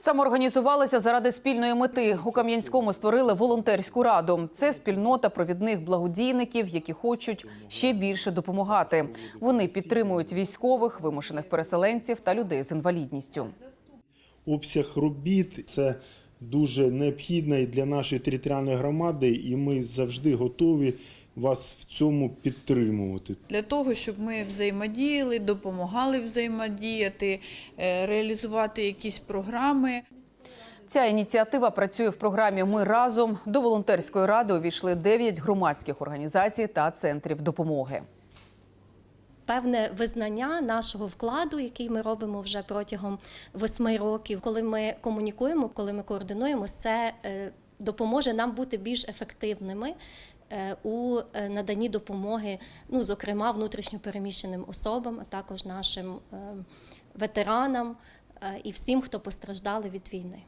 Самоорганізувалися заради спільної мети. У Кам'янському створили волонтерську раду. Це спільнота провідних благодійників, які хочуть ще більше допомагати. Вони підтримують військових, вимушених переселенців та людей з інвалідністю. обсяг робіт це дуже необхідно і для нашої територіальної громади, і ми завжди готові вас в цьому підтримувати. для того, щоб ми взаємодіяли, допомагали взаємодіяти, е, реалізувати якісь програми. Ця ініціатива працює в програмі Ми разом до волонтерської ради увійшли 9 громадських організацій та центрів допомоги. певне визнання нашого вкладу, який ми робимо вже протягом восьми років. Коли ми комунікуємо, коли ми координуємося, це е, допоможе нам бути більш ефективними. Е, У е, наданні допомоги, ну зокрема внутрішньопереміщеним особам, а також нашим е, ветеранам і всім, хто постраждали від війни.